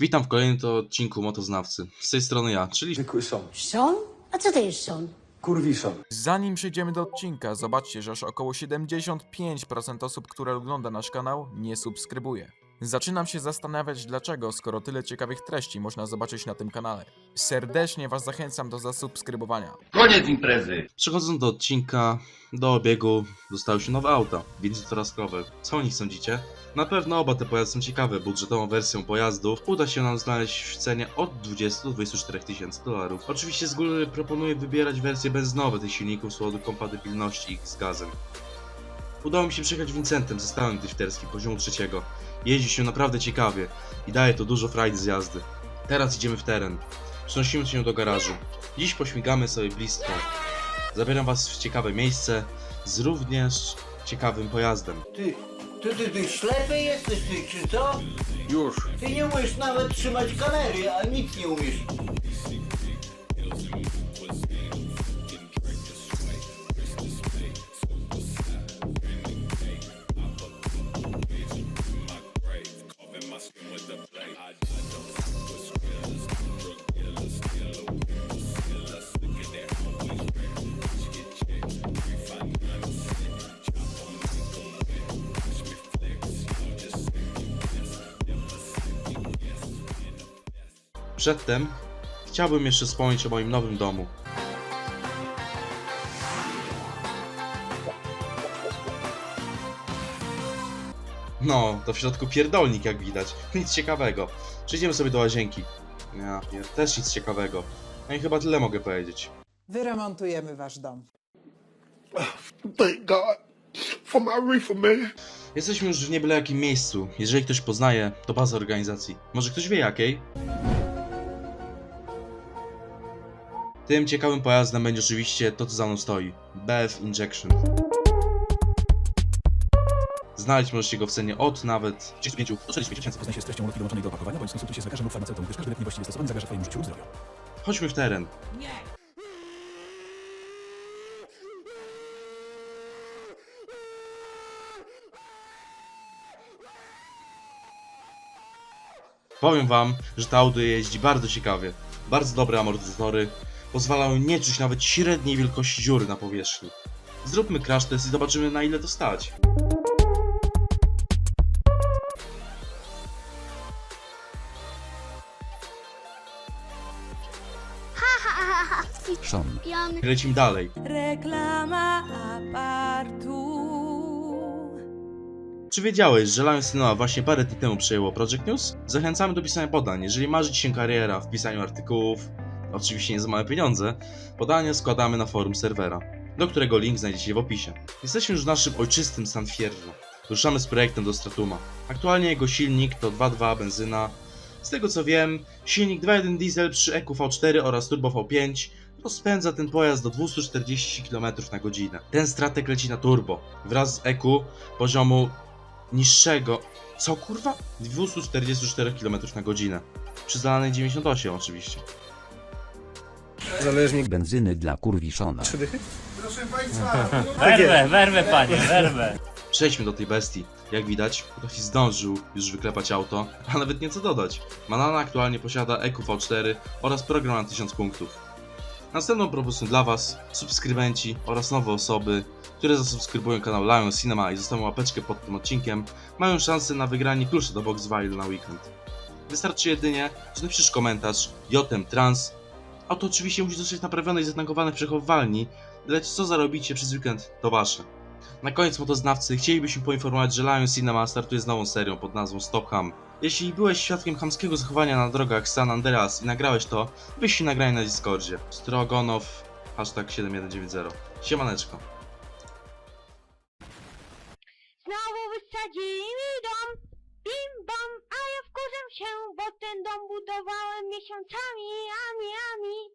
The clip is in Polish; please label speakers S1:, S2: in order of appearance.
S1: Witam w kolejnym to odcinku Motoznawcy. Z tej strony ja, czyli
S2: Zwykły. Son?
S3: A co to jest son?
S2: Kurwiszon.
S4: Zanim przejdziemy do odcinka, zobaczcie, że aż około 75% osób, które ogląda nasz kanał, nie subskrybuje. Zaczynam się zastanawiać dlaczego, skoro tyle ciekawych treści można zobaczyć na tym kanale. Serdecznie Was zachęcam do zasubskrybowania.
S5: Koniec imprezy.
S1: przechodząc do odcinka, do obiegu dostały się nowe auta, widzotoroskowe. Co o nich sądzicie? Na pewno oba te pojazdy są ciekawe. Budżetową wersją pojazdów uda się nam znaleźć w cenie od 20 do 24 tysięcy dolarów. Oczywiście z góry proponuję wybierać wersje benzynowe tych silników z powodu kompatybilności ich z gazem. Udało mi się przejechać Vincentem ze stałym drifterskim poziomu trzeciego. Jeździ się naprawdę ciekawie i daje to dużo frajdy z jazdy. Teraz idziemy w teren. Przenosimy się do garażu. Dziś pośmigamy sobie blisko. Zabieram was w ciekawe miejsce z również ciekawym pojazdem.
S6: Ty, ty, ty, ty ślepy jesteś ty, czy co? Już. Ty nie umiesz nawet trzymać kamery, a nic nie umiesz.
S1: Przedtem chciałbym jeszcze wspomnieć o moim nowym domu. No, to w środku pierdolnik jak widać. Nic ciekawego. Przejdziemy sobie do łazienki. Ja, pier- też nic ciekawego. No i chyba tyle mogę powiedzieć.
S7: Wyremontujemy wasz dom.
S8: Thank God for my reefer, man.
S1: Jesteśmy już w niebyle jakim miejscu. Jeżeli ktoś poznaje, to baza organizacji. Może ktoś wie jakiej? Tym ciekawym pojazdem będzie oczywiście to, co za mną stoi. BF Injection. Znaleźć możecie go w cenie od nawet 35 do 45 tysięcy.
S9: Poznaj się z treścią ulotki dołączonej do opakowania, bądź skonsultuj się z lekarzem lub farmaceutą, gdyż każdy lek niewłaściwie stosowany zagraża Twojemu życiu lub zdrowiu.
S1: Chodźmy w teren. Powiem wam, że to auto jeździ bardzo ciekawie. Bardzo dobre amortyzatory. Pozwalają nie czuć nawet średniej wielkości dziury na powierzchni. Zróbmy crash test i zobaczymy na ile to stać.
S3: Pijany.
S1: Lecimy dalej.
S10: Reklama apartu.
S1: Czy wiedziałeś, że Lion Cinema właśnie parę dni temu przejęło Project News? Zachęcamy do pisania podań. Jeżeli marzy ci się kariera w pisaniu artykułów, oczywiście nie za małe pieniądze, podania składamy na forum serwera, do którego link znajdziecie w opisie. Jesteśmy już w naszym ojczystym San Fierro. Ruszamy z projektem do Stratuma. Aktualnie jego silnik to 2.2 benzyna. Z tego co wiem, silnik 2.1 diesel przy EQ V4 oraz Turbo V5 rozpędza ten pojazd do 240 km na godzinę. Ten stratek leci na turbo, wraz z EQ poziomu niższego. Co kurwa? 244 km na godzinę. Przy zalanej 98 oczywiście.
S9: Zależnik
S11: benzyny dla kurwiszona.
S5: Werwę, werwę panie, werwę.
S1: Przejdźmy do tej bestii. Jak widać, ktoś zdążył już wyklepać auto, a nawet nieco dodać. Manana aktualnie posiada EQ V4 oraz program na 1000 punktów. Następną propozycją dla Was, subskrybenci oraz nowe osoby, które zasubskrybują kanał Lion Cinema i zostawią łapeczkę pod tym odcinkiem, mają szansę na wygranie klucza do Boxville na weekend. Wystarczy jedynie, że napiszesz komentarz JM Trans, a to oczywiście musi zostać naprawione i zatankowane w przechowywalni, lecz co zarobicie przez weekend to Wasze. Na koniec motoznawcy chcielibyśmy poinformować, że Lion Cinema startuje z nową serią pod nazwą Stop Ham. Jeśli byłeś świadkiem chamskiego zachowania na drogach San Andreas i nagrałeś to, wyślij nagranie na Discordzie. Strogonow, hashtag 7190. Siemaneczko.
S10: Znowu wysadzili dom. Bim bam, a ja wkurzam się, bo ten dom budowałem miesiącami, ami, ami.